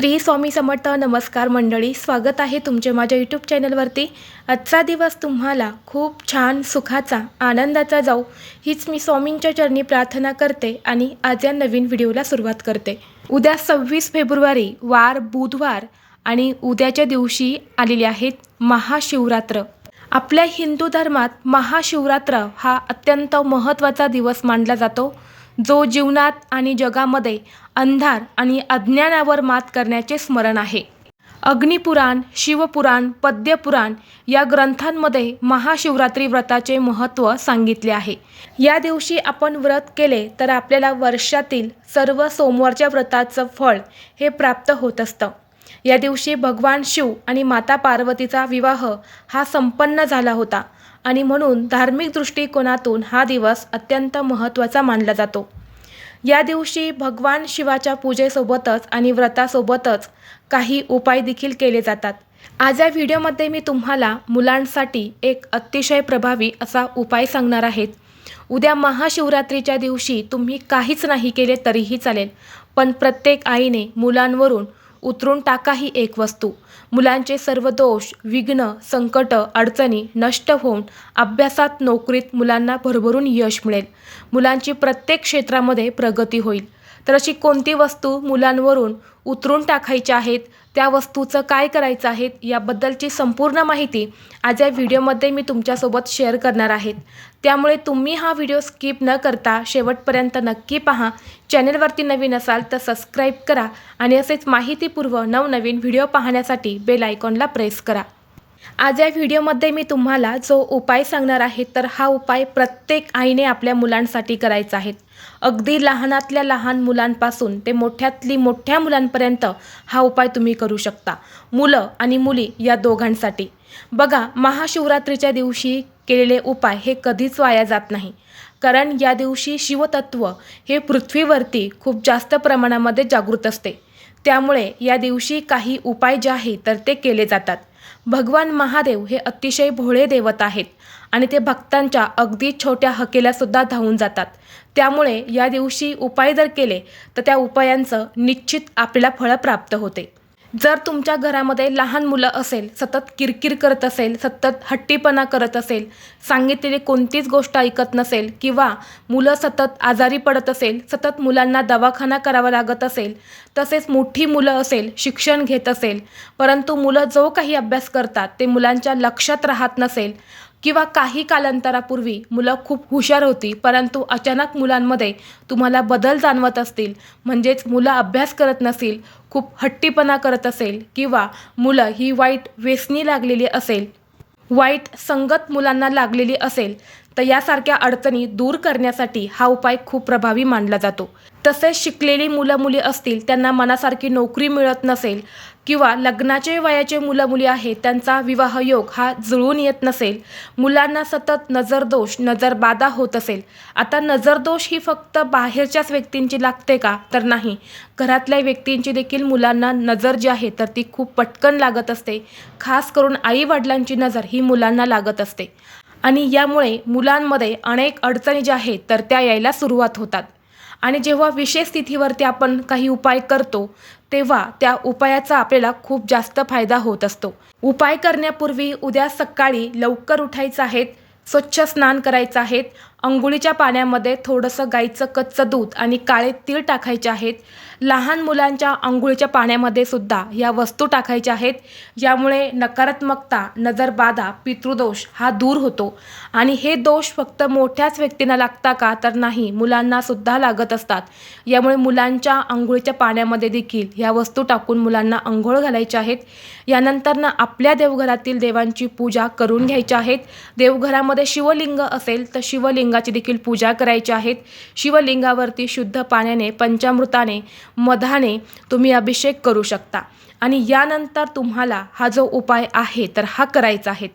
श्री स्वामी समर्थ नमस्कार मंडळी स्वागत आहे तुमचे माझ्या यूट्यूब चॅनलवरती आजचा दिवस तुम्हाला खूप छान सुखाचा आनंदाचा जाऊ हीच मी स्वामींच्या चरणी प्रार्थना करते आणि आज या नवीन व्हिडिओला सुरुवात करते. उद्या सव्वीस फेब्रुवारी वार बुधवार आणि उद्याच्या दिवशी आलेले आहेत महाशिवरात्र. आपल्या हिंदू धर्मात महाशिवरात्र हा अत्यंत महत्त्वाचा दिवस मानला जातो. जो जीवनात आणि जगामध्ये अंधार आणि अज्ञानावर मात करण्याचे स्मरण आहे. अग्निपुराण शिवपुराण पद्यपुराण या ग्रंथांमध्ये महाशिवरात्री व्रताचे महत्त्व सांगितले आहे. या दिवशी आपण व्रत केले तर आपल्याला वर्षातील सर्व सोमवारच्या व्रताचं फळ हे प्राप्त होत असतं. या दिवशी भगवान शिव आणि माता पार्वतीचा विवाह हा संपन्न झाला होता. आणि म्हणून धार्मिक दृष्टिकोनातून हा दिवस अत्यंत महत्त्वाचा मानला जातो. या दिवशी भगवान शिवाच्या पूजेसोबतच आणि व्रतासोबतच काही उपाय देखील केले जातात. आज या व्हिडिओमध्ये मी तुम्हाला मुलांसाठी एक अतिशय प्रभावी असा उपाय सांगणार आहेत उद्या महाशिवरात्रीच्या दिवशी तुम्ही काहीच नाही केले तरीही चालेल पण प्रत्येक आईने मुलांवरून उतरून टाका ही एक वस्तू. मुलांचे सर्व दोष विघ्न संकट अडचणी नष्ट होऊन अभ्यासात नोकरीत मुलांना भरभरून यश मिळेल. मुलांची प्रत्येक क्षेत्रामध्ये प्रगती होईल. तर अशी कोणती वस्तू मुलांवरून उतरून टाकायच्या आहेत? त्या वस्तूचं काय करायचं आहे याबद्दलची संपूर्ण माहिती आज या व्हिडिओमध्ये मी तुमच्यासोबत शेअर करणार आहेत त्यामुळे तुम्ही हा व्हिडिओ स्किप न करता शेवटपर्यंत नक्की पहा. चॅनलवरती नवीन असाल तर सबस्क्राईब करा आणि असेच माहितीपूर्व नवनवीन व्हिडिओ पाहण्यासाठी बेल आयकॉनला प्रेस करा. आज या व्हिडिओमध्ये मी तुम्हाला जो उपाय सांगणार आहे तर हा उपाय प्रत्येक आईने आपल्या मुलांसाठी करायचा आहे. अगदी लहानातल्या लहान मुलांपासून ते मोठ्यातली मोठ्या मुलांपर्यंत हा उपाय तुम्ही करू शकता. मुलं आणि मुली या दोघांसाठी. बघा महाशिवरात्रीच्या दिवशी केलेले उपाय हे कधीच वाया जात नाही. कारण या दिवशी शिवतत्व हे पृथ्वीवरती खूप जास्त प्रमाणामध्ये जागृत असते. त्यामुळे या दिवशी काही उपाय जे आहे तर ते केले जातात. भगवान महादेव हे अतिशय भोळे देवत आहेत आणि ते भक्तांच्या अगदी छोट्या हकेलासुद्धा धावून जातात. त्यामुळे या दिवशी उपाय जर केले तर त्या उपायांचं निश्चित आपल्याला फळं प्राप्त होते. जर तुमच्या घरामध्ये लहान मुलं असेल सतत किरकिर करत असेल सतत हट्टीपणा करत असेल सांगितलेली कोणतीच गोष्ट ऐकत नसेल किंवा मुलं सतत आजारी पडत असेल सतत मुलांना दवाखाना करावा लागत असेल तसेच मोठी मुलं असेल शिक्षण घेत असेल परंतु मुलं जो काही अभ्यास करतात ते मुलांच्या लक्षात राहत नसेल किंवा काही कालांतरापूर्वी मुलं खूप हुशार होती परंतु अचानक मुलांमध्ये तुम्हाला बदल जाणवत असतील म्हणजेच मुलं अभ्यास करत नसेल खूप हट्टीपणा करत असेल किंवा मुलं ही वाईट व्यसनी लागलेली असेल वाईट संगत मुलांना लागलेली असेल तर यासारख्या अडचणी दूर करण्यासाठी हा उपाय खूप प्रभावी मानला जातो. तसेच शिकलेली मुलं मुली असतील त्यांना मनासारखी नोकरी मिळत नसेल किंवा लग्नाचे वयाचे मुलं मुली आहेत त्यांचा विवाह योग हा जुळून येत नसेल मुलांना सतत नजरदोष नजरबाधा होत असेल. आता नजरदोष ही फक्त बाहेरच्याच व्यक्तींची लागते का? तर नाही. घरातल्या व्यक्तींची देखील मुलांना नजर जी आहे तर ती खूप पटकन लागत असते. खास करून आई वडिलांची नजर ही मुलांना लागत असते. आणि यामुळे मुलांमध्ये अनेक अडचणी ज्या आहेत तर त्या यायला सुरुवात होतात. आणि जेव्हा विशेष स्थितीवरती आपण काही उपाय करतो तेव्हा त्या उपायाचा आपल्याला खूप जास्त फायदा होत असतो. उपाय करण्यापूर्वी उद्या सकाळी लवकर उठायचं आहेत स्वच्छ स्नान करायचं आहेत अंघोळीच्या पाण्यामध्ये थोडंसं गाईचं कच्चं दूध आणि काळे तीळ टाकायचे आहेत. लहान मुलांच्या अंघोळीच्या पाण्यामध्ये सुद्धा या वस्तू टाकायच्या आहेत. यामुळे नकारात्मकता नजरबाधा पितृदोष हा दूर होतो. आणि हे दोष फक्त मोठ्याच व्यक्तींना लागता का तर नाही मुलांना सुद्धा लागत असतात. यामुळे मुलांच्या अंघोळीच्या पाण्यामध्ये देखील ह्या वस्तू टाकून मुलांना अंघोळ घालायच्या आहेत. यानंतरनं आपल्या देवघरातील देवांची पूजा करून घ्यायच्या आहेत. देवघरामध्ये शिवलिंग असेल तर शिवलिंग शिवलिंगाची देखील पूजा करायची आहेत. शिवलिंगावरती शुद्ध पाण्याने पंचामृताने मधाने तुम्ही अभिषेक करू शकता. आणि यानंतर तुम्हाला हा जो उपाय आहे तर हा करायचा आहे.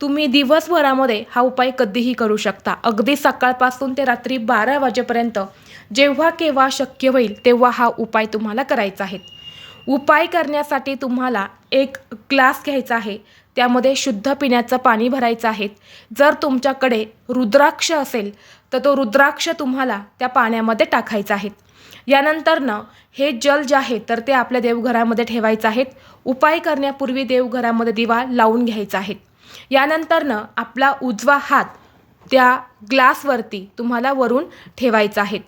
तुम्ही दिवसभरामध्ये हा उपाय कधीही करू शकता. अगदी सकाळपासून ते रात्री बारा वाजेपर्यंत जेव्हा केव्हा शक्य होईल तेव्हा हा उपाय तुम्हाला करायचा आहे. उपाय करण्यासाठी तुम्हाला एक ग्लास घ्यायचा आहे. त्यामध्ये शुद्ध पिण्याचं पाणी भरायचं आहे. जर तुमच्याकडे रुद्राक्ष असेल तर तो रुद्राक्ष तुम्हाला त्या पाण्यामध्ये टाकायचा आहे. यानंतरनं हे जल जे आहे तर ते आपल्या देवघरामध्ये ठेवायचं आहेत उपाय करण्यापूर्वी देवघरामध्ये दिवा लावून घ्यायचा आहे. यानंतरनं आपला उजवा हात त्या ग्लासवरती तुम्हाला वरून ठेवायचा आहे.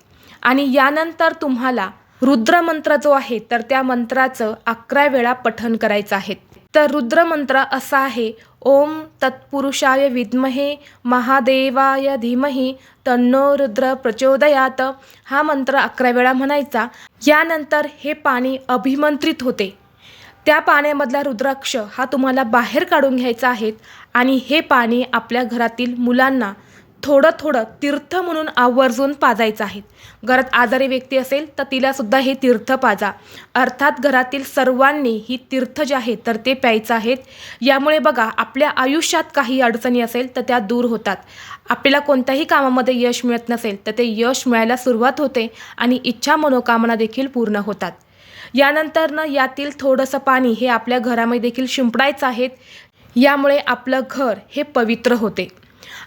आणि यानंतर तुम्हाला रुद्रमंत्र जो आहे तर त्या मंत्राचं अकरा वेळा पठण करायचं आहे. तर रुद्रमंत्र असा आहे ओम तत्पुरुषाय विद्महे महादेवाय धीमही तन्नो रुद्र प्रचोदयात. हा मंत्र अकरा वेळा म्हणायचा. यानंतर हे पाणी अभिमंत्रित होते. त्या पाण्यामधला रुद्राक्ष हा तुम्हाला बाहेर काढून घ्यायचा आहे आणि हे पाणी आपल्या घरातील मुलांना थोडं थोडं तीर्थ म्हणून आवर्जून पाजायचं आहे. घरात आजारी व्यक्ती असेल तर तिलासुद्धा हे तीर्थ पाजा. अर्थात घरातील सर्वांनी ही तीर्थ जे आहे तर ते प्यायचं आहेत. यामुळे बघा आपल्या आयुष्यात काही अडचणी असेल तर त्या दूर होतात. आपल्याला कोणत्याही कामामध्ये यश मिळत नसेल तर ते यश मिळायला सुरुवात होते आणि इच्छा मनोकामना देखील पूर्ण होतात. यानंतरनं यातील थोडंसं पाणी हे आपल्या घरामध्ये देखील शिंपडायचं आहे. यामुळे आपलं घर हे पवित्र होते.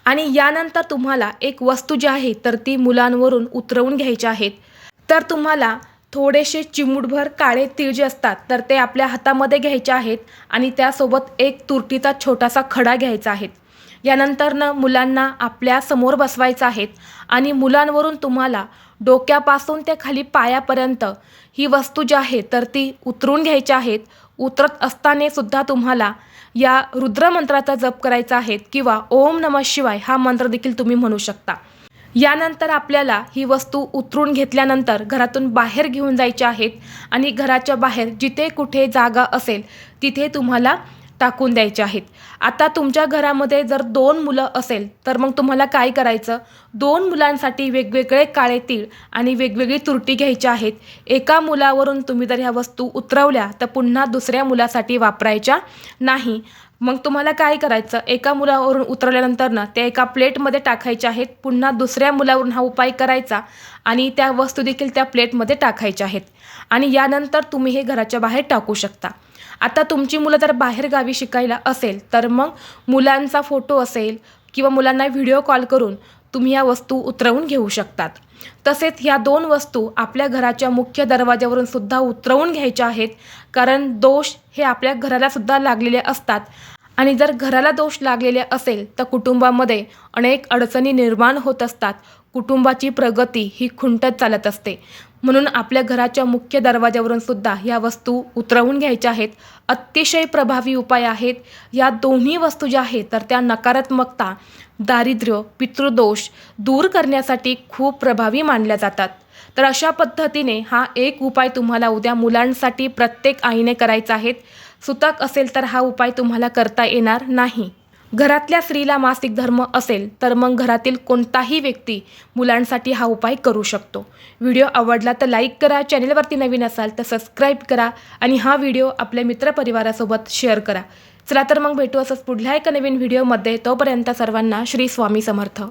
आणि यानंतर तुम्हाला एक वस्तू जी आहे तर ती मुलांवरून उतरवून घ्यायची आहेत तर तुम्हाला थोडेसे चिमूटभर काळे तीळ जे असतात तर ते आपल्या हातामध्ये घ्यायचे आहेत आणि त्यासोबत एक तुरटीचा छोटासा खडा घ्यायचा आहे. यानंतरनं मुलांना आपल्यासमोर बसवायचं आहेत आणि मुलांवरून तुम्हाला डोक्यापासून ते खाली पायापर्यंत ही वस्तू जी आहे तर ती उतरून घ्यायची आहेत उतरत असताना सुद्धा तुम्हाला या रुद्रमंत्राचा जप करायचा आहे किंवा ओम नमः शिवाय हा मंत्र देखील तुम्ही म्हणू शकता. यानंतर आपल्याला ही वस्तू उतरून घेतल्यानंतर घरातून बाहेर घेऊन जायच्या आहेत आणि घराच्या बाहेर जिथे कुठे जागा असेल तिथे तुम्हाला टाकून द्यायचे आहेत. आता तुमच्या घरामध्ये जर दोन मुलं असेल तर मग तुम्हाला काय करायचं? दोन मुलांसाठी वेगवेगळे काळे तीळ आणि वेगवेगळी तुरटी घ्यायची आहेत. एका मुलावरून तुम्ही जर ह्या वस्तू उतरवल्या तर पुन्हा दुसऱ्या मुलासाठी वापरायच्या नाही. मग तुम्हाला काय करायचं? एका मुलावरून उतरवल्यानंतर ना त्या एका प्लेटमध्ये टाकायच्या आहेत. पुन्हा दुसऱ्या मुलावरून हा उपाय करायचा आणि त्या वस्तू देखील त्या प्लेटमध्ये टाकायच्या आहेत. आणि यानंतर तुम्ही हे घराच्या बाहेर टाकू शकता. आता तुमची मुलं जर बाहेर गावी शिकायला असेल तर मग मुलांचा फोटो असेल किंवा मुलांना व्हिडिओ कॉल करून तुम्ही या वस्तू उतरवून घेऊ शकतात. तसेच ह्या दोन वस्तू आपल्या घराच्या मुख्य दरवाज्यावरून सुद्धा उतरवून घ्यायच्या आहेत कारण दोष हे आपल्या घराला सुद्धा लागलेले असतात. आणि जर घराला दोष लागलेले असेल तर कुटुंबामध्ये अनेक अडचणी निर्माण होत असतात. कुटुंबाची प्रगती ही खुंटत चालत असते. म्हणून आपल्या घराच्या मुख्य दरवाज्यावरून सुद्धा या वस्तू उतरवून घ्यायच्या आहेत. अतिशय प्रभावी उपाय आहेत. या दोन्ही वस्तू ज्या आहेत तर त्या नकारात्मकता दारिद्र्य पितृदोष दूर करण्यासाठी खूप प्रभावी मानल्या जातात. तर अशा पद्धतीने हा एक उपाय तुम्हाला उद्या मुलांसाठी प्रत्येक आईने करायचा आहे. सुतक असेल तर हा उपाय तुम्हाला करता येणार नाही. घरातल्या स्त्रीला मासिक धर्म असेल तर मग घरातील कोणताही व्यक्ती मुलांसाठी हा उपाय करू शकतो. व्हिडिओ आवडला तर लाईक करा चॅनेलवरती नवीन असाल तर सबस्क्राईब करा आणि हा व्हिडिओ आपल्या मित्रपरिवारासोबत शेअर करा. चला तर मग भेटू असंच पुढल्या एका नवीन व्हिडिओमध्ये. तोपर्यंत सर्वांना श्री स्वामी समर्थ.